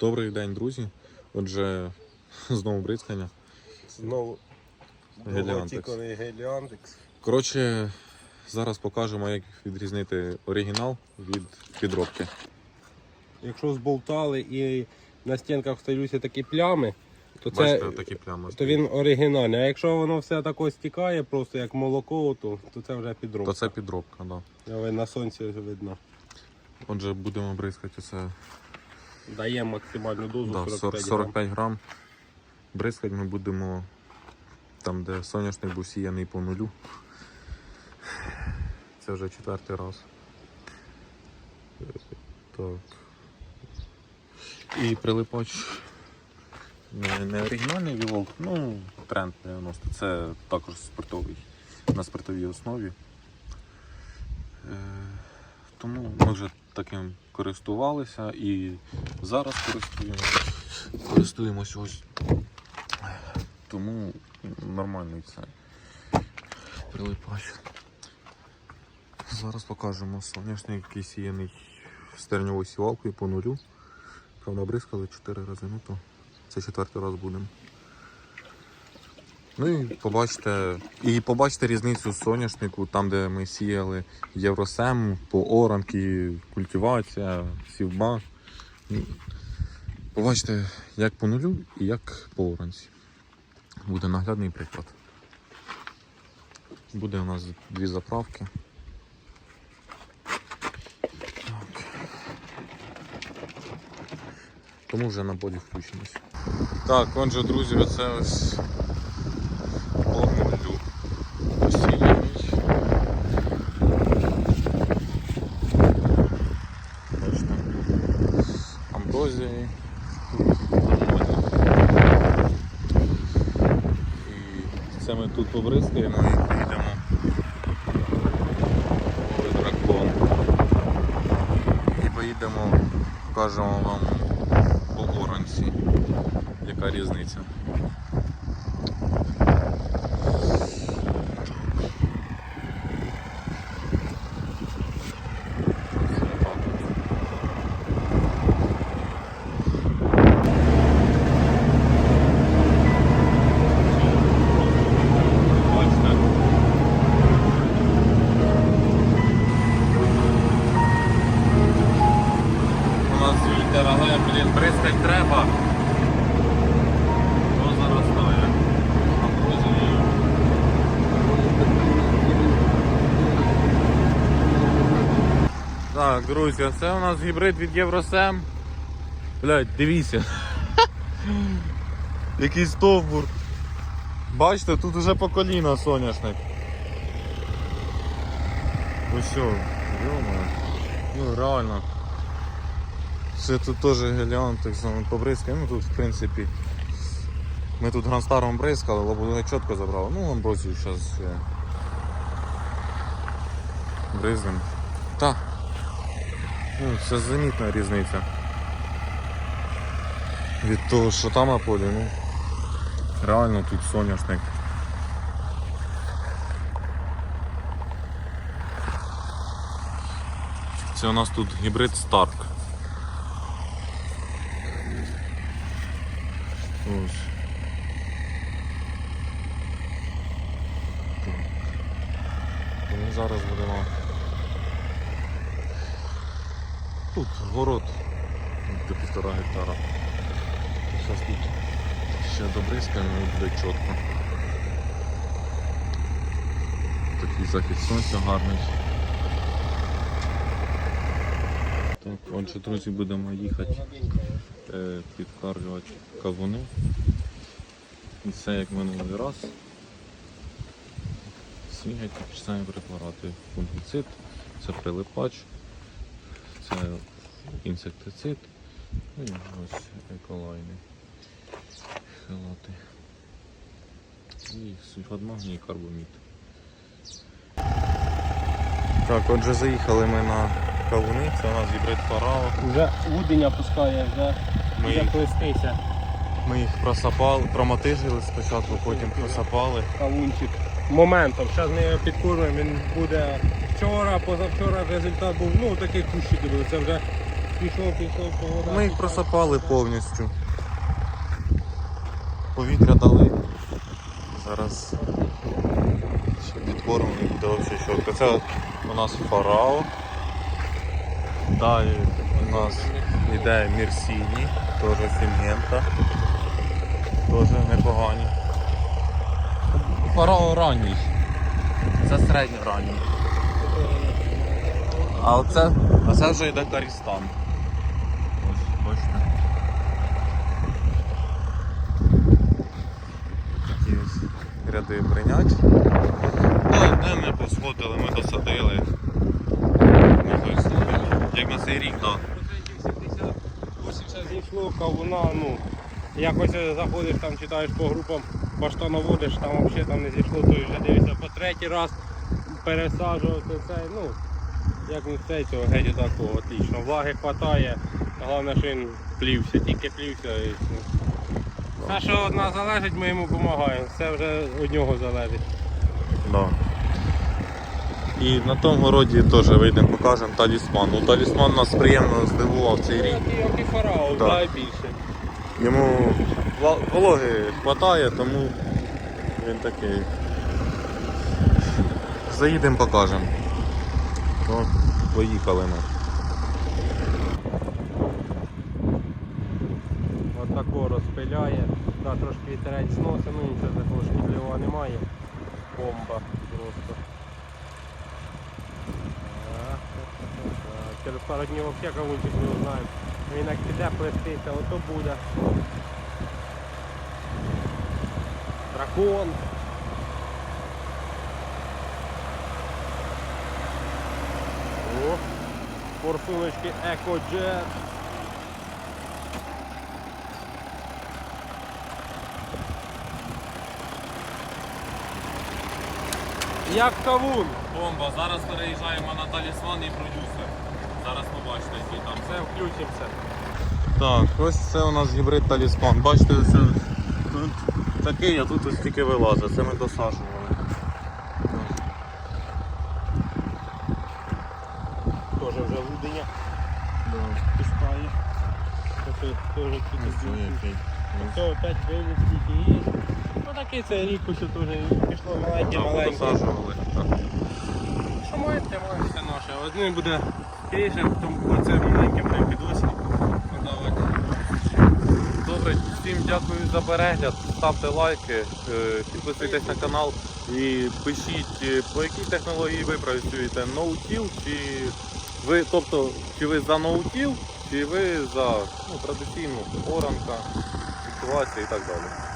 Добрий день, друзі. Отже, знову бризкання. Знову Геліантекс. довготіканий геліантекс. Коротше, зараз покажемо, як відрізнити оригінал від підробки. Якщо зболтали і на стінках стаються такі плями, то це Бачите, такі плями. то він оригінальний. А якщо воно все тако стікає, просто як молоко, то, то це вже підробка. То це підробка, да. Але на сонці видно. Отже, будемо бризкати це Дає максимальну дозу да, 45 40 грам. 45 грам. Бризкати ми будемо там, де соняшник був сіяний по нулю. Це вже четвертий раз. Так. І прилипач не, не оригінальний вілок, ну, тренд 90. Це також спиртовий, на спиртовій основі. Е, тому ми вже таким користувалися і зараз користуємося. Користуємося ось. Тому нормальний це прилипач. Зараз покажемо соняшник, який сіяний стерньовою сівалкою по нулю. Правда, бризкали 4 рази, ну то це четвертий раз будемо. Ну і побачите, і побачите різницю соняшнику, там де ми сіяли Євросем, по оранки, культивація, сівба. Ну, Побачите, як по нулю і як по оранці. Буде наглядний приклад. Буде у нас дві заправки. Так. Тому вже на полі включимось. Так, отже, друзі, оце ось по нулю. Посіяний. Бачите, амброзії. І це ми тут побризкаємо і поїдемо. Ой, дракон. І поїдемо, покажемо вам по оранці, яка різниця. Бачите? У нас вітер, але, блін, бризкать треба. Що заростає? Амброзією. Так, друзі, це у нас гібрид від Євросем. Блять, дивіться. Який стовбур. Бачите, тут уже по коліна соняшник. Що, йома. Ну реально. Це тут теж геліант, так само побризкаємо. Ну тут в принципі. Ми тут гранстаром бризкали, лобове чітко забрали. Ну амброзію зараз бризнем. Так. Ну, це замітна різниця. Від того, що там на полі, ну. Реально тут соняшник. Це у нас тут гібрид Старк. Ось. Ми зараз будемо. Тут город до півтора гектара. Зараз тут ще добризкаємо буде чітко. Такий захід сонця гарний. Так, отже, друзі, будемо їхати е, підкармлювати кавуни. І все як минулий раз. Свігать самі препарати. Фунгіцид, це прилипач, це інсектицид, ну і ось еколайни. Хелати. І сульфат магній і карбомід. Так, отже заїхали ми на кавуни, це у нас гібрид Фарао. Вже удення пускає, вже, Ми їх- плестися. Ми їх просапали, промотижили спочатку, потім просапали. Кавунчик. Моментом. Зараз ми його підкормимо, він буде вчора, позавчора результат був, ну такий кущик був. Це вже пішов, пішов, погода. Ми їх просапали повністю. Повітря дали. Зараз ще підкормлений буде взагалі щотка. Це у нас фарао. Далі у нас йде Мірсіні, теж Сінгента. Теж непогані. Фарао ранній. Це середньоранній. А оце, а це вже йде Карістан. Ось, бачите. Такі ось ряди прийнять. Але де ми посходили, ми досадили. Стоїть. Як на цей рік, так. 80, 80 зійшло, кавуна, ну. Якось заходиш там, читаєш по групам, баштановодиш, там взагалі там не зійшло, то вже дивишся по третій раз пересаджувати це, ну, як не це, цього геть такого, отлично. Влаги хватає, головне, що він плівся, тільки плівся і все. Все, що від нас залежить, ми йому допомагаємо. Все вже від нього залежить. Да. І на тому городі теж вийдемо, покажемо талісман. Ну, талісман нас приємно здивував цей рік. Як і- фараон, Да. да. більше. Йому вологи вистачає, тому він такий. Заїдемо, покажемо. Ну, поїхали ми. Отако розпиляє. Да, трошки вітерець зносить, ну нічого такого шкідливого немає. Бомба просто. Через пару днів взагалі кавунчик не узнаємо. Він як піде плестися, ото буде. Дракон. Форсуночки Екоджет. Як кавун. Бомба, зараз переїжджаємо на талісман і продюсер. Зараз побачите, який там. Все, включимося. Так, ось це у нас гібрид талісман. Бачите, ось тут такий, а тут ось тільки вилазить. Це ми досаджували. Теж вже лудення пускає. Це теж тільки. Все, опять тільки і. Ну такий це рік ось теж пішло маленьке, маленьке. досаджували. Так. Що маєте, маєте наше. Один буде скоріше, тому це маленьке буде. Подавати. Добре, всім дякую за перегляд. Ставте лайки, е, підписуйтесь на канал і пишіть, е, по якій технології ви працюєте. Ноутіл чи ви, тобто, чи ви за ноутіл, ви за ну, традиційну оранка, ситуацію і так далі.